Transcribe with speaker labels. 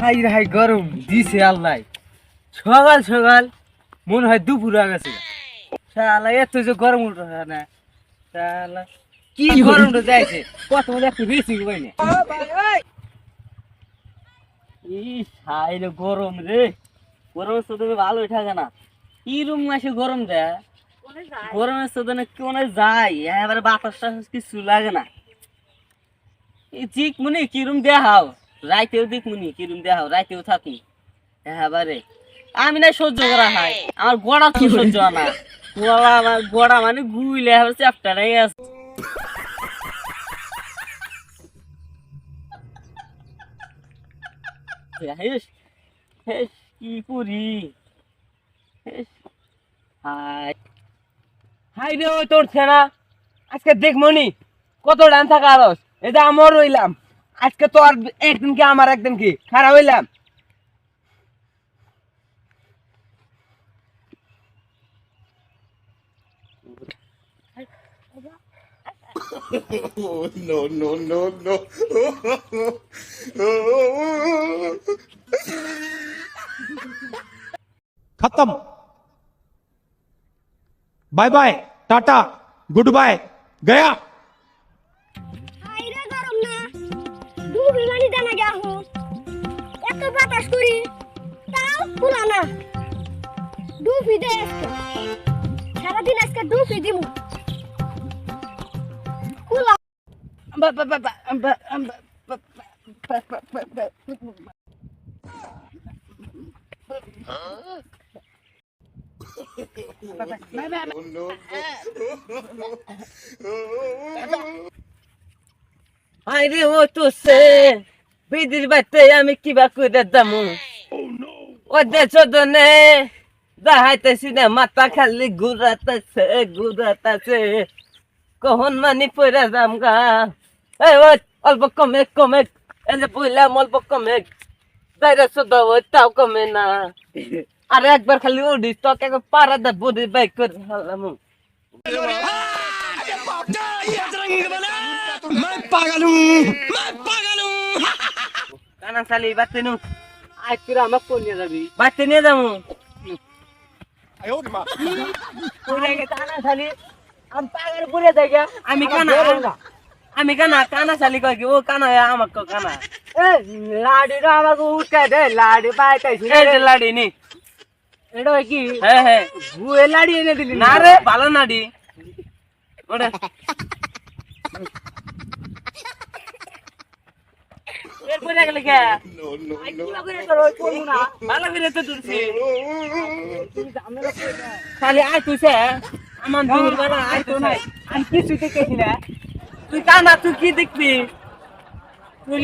Speaker 1: High high গরম দিছে আল্লাহ। সকাল সকাল মনে হয় দুপুর হয়ে গেছে। শালা এত যে গরম উঠে না। শালা কি গরমটা যাইছে? কত মধ্যে একটু বেশি পাই না। গরম রে। গরমের সাথে ভালোই থাকে না। কি রুম মাসে গরম দেয় গরমের সাথে না কোনে যায়? এবারে বাতাস টাতাস কিছু লাগে না। এই চিক মুনি কিরম দেখাও? রাইতেও দিক মুনি কিরম দেখাও রাইতেও থাকি এবারে আমি না সহ্য করা হয়। আমার গোড়া তো সহ্য হয় না। গোড়া আমার গোড়া মানে গুইলে এবার চ্যাপ্টারাই আছে কি করি? হাই।
Speaker 2: হাই রে তোর আজকে দেখ মনি কত ডান থাকা আরস যে আমার রইলাম। আজকে তো আর একদিন কি আমার একদিন কি খারাপ হইলাম
Speaker 3: no, no, no, no.
Speaker 4: खत्म bye bye tata good bye गया
Speaker 5: ডুবি মানি দানা গা হো এত বাতাস করি তাও পুরা না ডুবি দে সারাদিন আজকে ডুবি দিমু কুলা
Speaker 1: আরে ও তো সে। বিদির বাড়িতে আমি কিবা করে দামু? ও দেশনে দেখাইতেছি না মাথা খালি ঘুরাতেছে ঘুরাতেছে। কখন মানি পয়রা যাম গা? এই ও অল্প কমে কমে এই যে বললাম অল্প কমে বাইরে শুধু ওই তাও কমে না। আরে একবার খালি উঠিস তোকে একবার পাড়া দা বডি বাইক করে হালাম কানা সালি বাতে নু আজ তুই আমাকে কোন নিয়ে যাবি? বাতে নিয়ে যাব। পুরে গে কানা সালি আম পাগল পুরে দেগে আমি কানা আমি কানা কানা সালি কই কি? ও কানা আমাকে কো কানা। এ লাডি রা আমাকে উঠে দে লাডি পাইতাইছি যে লাডি নি। এটা কি? হ্যাঁ হ্যাঁ। বুয়ে লাডি এনে দিলি না রে ভালো নাডি। ওটা। এরপরে গেলে কে?
Speaker 3: no.
Speaker 1: ভালো করে তো তুলছি। খালি আয় তুই সে। আমার দূর বেলা আয় তো নাই। আমি কিছু দেখেছি না। তুই কানা তুই কি দেখবি? তুই